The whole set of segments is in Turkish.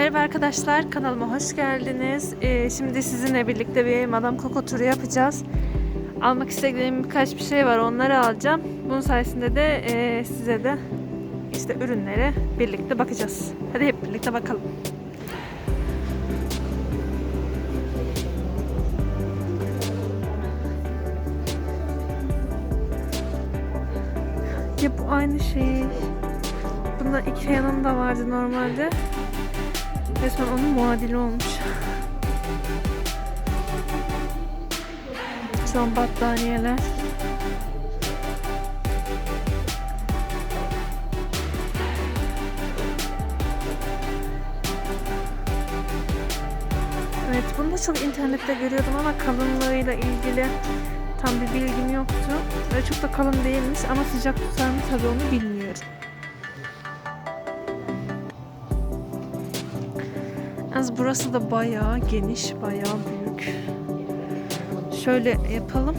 Merhaba arkadaşlar, kanalıma hoş geldiniz. Ee, şimdi sizinle birlikte bir Madame Coco turu yapacağız. Almak istediğim birkaç bir şey var, onları alacağım. Bunun sayesinde de e, size de işte ürünlere birlikte bakacağız. Hadi hep birlikte bakalım. Ya bu aynı şey. Bunda iki yanında vardı normalde. Resmen onun muadili olmuş. Şu an battaniyeler. Evet bunu da çok internette görüyordum ama kalınlığıyla ilgili tam bir bilgim yoktu. Ve çok da kalın değilmiş ama sıcak tutar mı tabii onu bilmiyorum. Yalnız burası da bayağı geniş, bayağı büyük. Şöyle yapalım.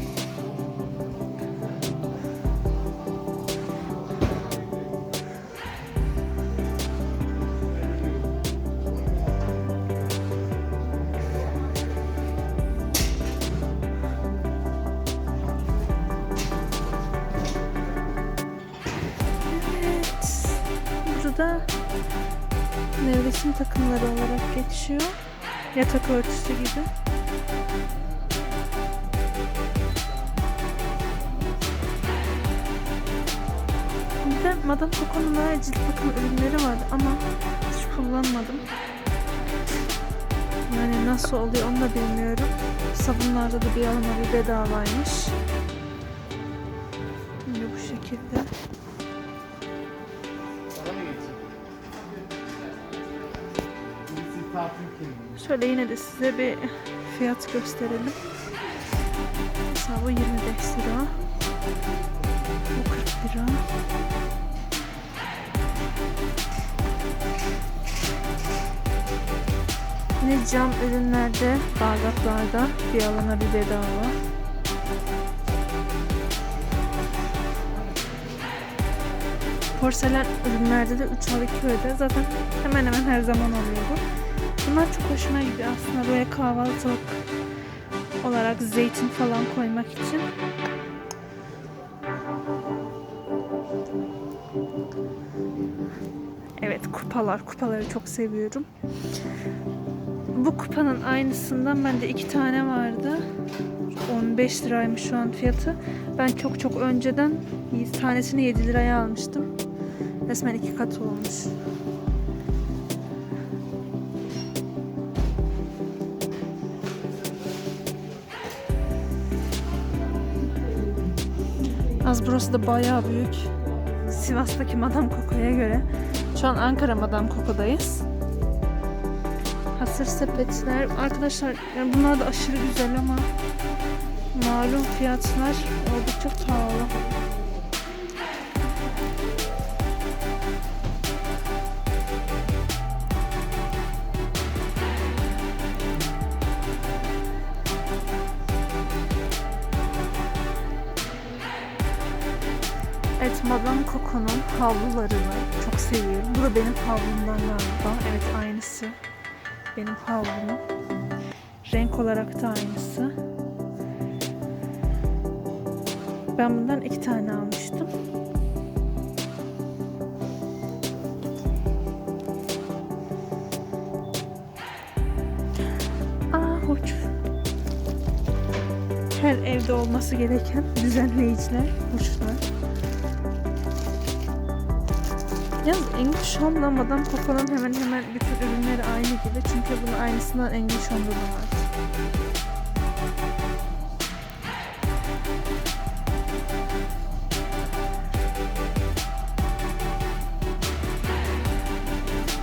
Evet. Burada nevresim takımları olarak geçiyor. Yatak örtüsü gibi. Bir de Madame Coco'nun böyle cilt bakım ürünleri vardı ama hiç kullanmadım. Yani nasıl oluyor onu da bilmiyorum. Sabunlarda da bir alana bir bedavaymış. Böyle bu şekilde. Şöyle yine de size bir fiyat gösterelim. Mesela bu 25 lira. Bu 40 lira. Yine cam ürünlerde, bardaklarda bir alana bir bedava. Porselen ürünlerde de 3 al 2 öde. Zaten hemen hemen her zaman oluyor bu. Bunlar çok hoşuma gidiyor aslında böyle kahvaltılık olarak zeytin falan koymak için. Evet kupalar, kupaları çok seviyorum. Bu kupanın aynısından bende iki tane vardı. 15 liraymış şu an fiyatı. Ben çok çok önceden tanesini 7 liraya almıştım. Resmen iki kat olmuş. Az burası da bayağı büyük. Sivas'taki Madame Coco'ya göre. Şu an Ankara Madame Coco'dayız. Hasır sepetler. Arkadaşlar yani bunlar da aşırı güzel ama malum fiyatlar oldukça pahalı. Evet Madame Coco'nun havlularını çok seviyorum. Bu da benim havlumdan galiba. Evet aynısı. Benim havlumun. Renk olarak da aynısı. Ben bundan iki tane almıştım. Hoş. Her evde olması gereken düzenleyiciler, hoşlar. Yalnız English Home'la Madame Coco'nun hemen hemen bütün ürünleri aynı gibi. Çünkü bunun aynısından English Home'da da var.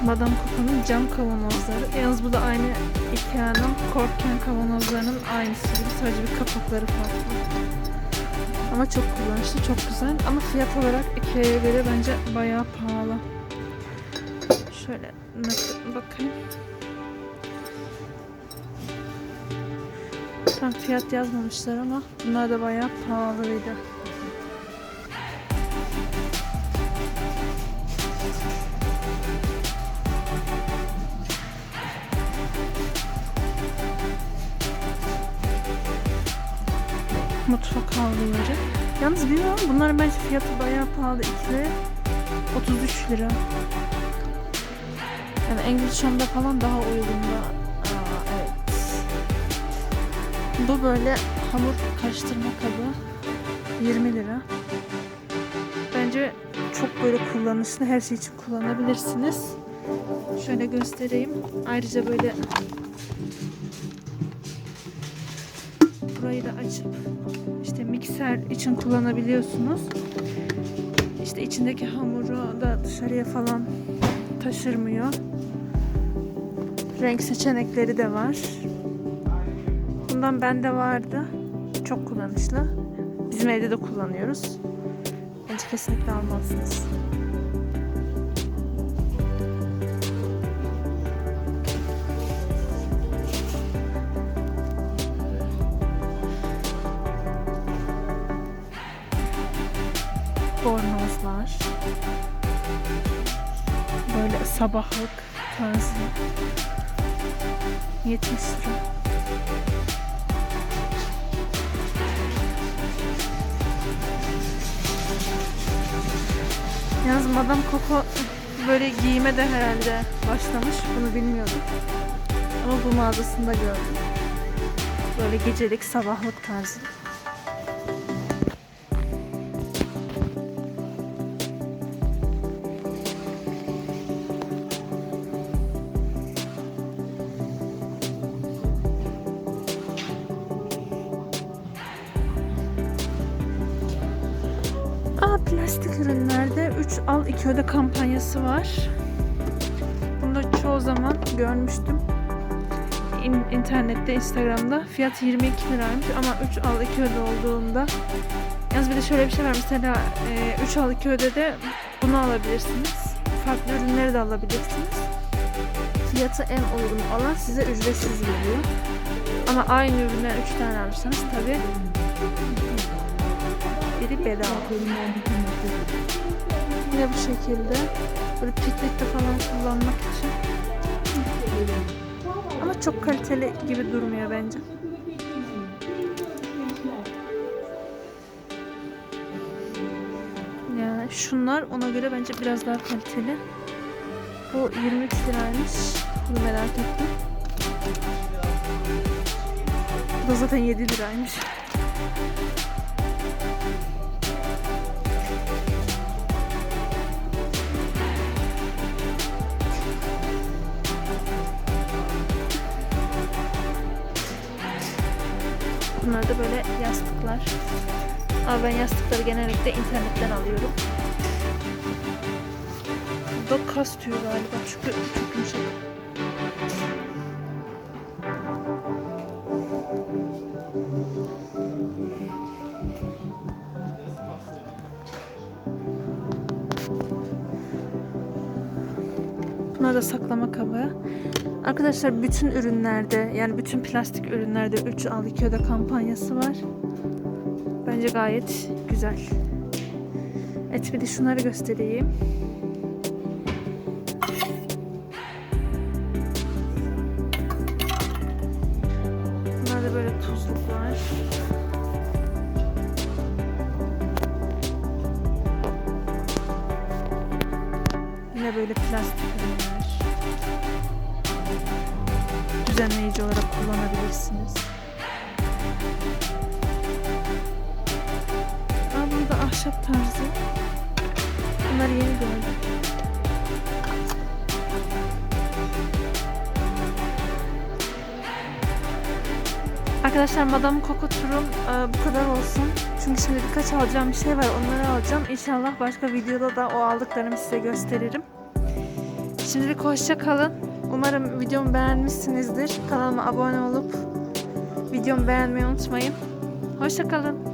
Madame Coco'nun cam kavanozları. Yalnız bu da aynı Ikea'nın Korken kavanozlarının aynısı gibi. Sadece bir kapakları farklı. Ama çok kullanışlı, çok güzel. Ama fiyat olarak Ikea'ya göre bence bayağı pahalı. Şöyle bakayım. Tam fiyat yazmamışlar ama bunlar da bayağı pahalıydı. Mutfak havluları. Yalnız bilmiyorum bunların bence fiyatı bayağı pahalı. İkili 33 lira. Yani English Home'da falan daha uygunda. Aa, evet. Bu böyle hamur karıştırma kabı. 20 lira. Bence çok böyle kullanışlı. Her şey için kullanabilirsiniz. Şöyle göstereyim. Ayrıca böyle burayı da açıp işte mikser için kullanabiliyorsunuz. İşte içindeki hamuru da dışarıya falan taşırmıyor. Renk seçenekleri de var. Bundan bende vardı. Çok kullanışlı. Bizim evde de kullanıyoruz. Bence kesinlikle almalısınız. Bornozlar. Böyle sabahlık tarzı. 70 lira. Yalnız Madame Coco böyle giyime de herhalde başlamış. Bunu bilmiyordum. Ama bu mağazasında gördüm. Böyle gecelik sabahlık tarzı. Ürünlerde 3 al 2 öde kampanyası var. Bunu da çoğu zaman görmüştüm. İn- internette, Instagram'da. Fiyat 22 liraymış ama 3 al 2 öde olduğunda Yalnız bir de şöyle bir şey var. Mesela 3 al 2 ödede bunu alabilirsiniz. Farklı ürünleri de alabilirsiniz. Fiyatı en uygun olan size ücretsiz geliyor. Ama aynı üründen 3 tane alırsanız tabii biri bedava. Yine bu şekilde böyle piknikte falan kullanmak için. Ama çok kaliteli gibi durmuyor bence. Yani şunlar ona göre bence biraz daha kaliteli. Bu 23 liraymış. Bunu merak ettim. Bu zaten 7 liraymış. Bunlar da böyle yastıklar. Ama ben yastıkları genellikle internetten alıyorum. Bu da kas tüyü galiba çünkü çok yumuşak. Bunlar da saklama kabı. Arkadaşlar bütün ürünlerde yani bütün plastik ürünlerde 3 al 2 öde kampanyası var. Bence gayet güzel. Evet bir de şunları göstereyim. Bunlar da böyle tuzluklar. Yine böyle plastik ürünler. Düzenleyici olarak kullanabilirsiniz. Aa burada ahşap tarzı. Bunları yeni gördüm. Arkadaşlar Madame Coco turum e, bu kadar olsun. Çünkü şimdi birkaç alacağım bir şey var. Onları alacağım. İnşallah başka videoda da o aldıklarımı size gösteririm. Şimdilik hoşça kalın. Umarım videomu beğenmişsinizdir. Kanalıma abone olup videomu beğenmeyi unutmayın. Hoşça kalın.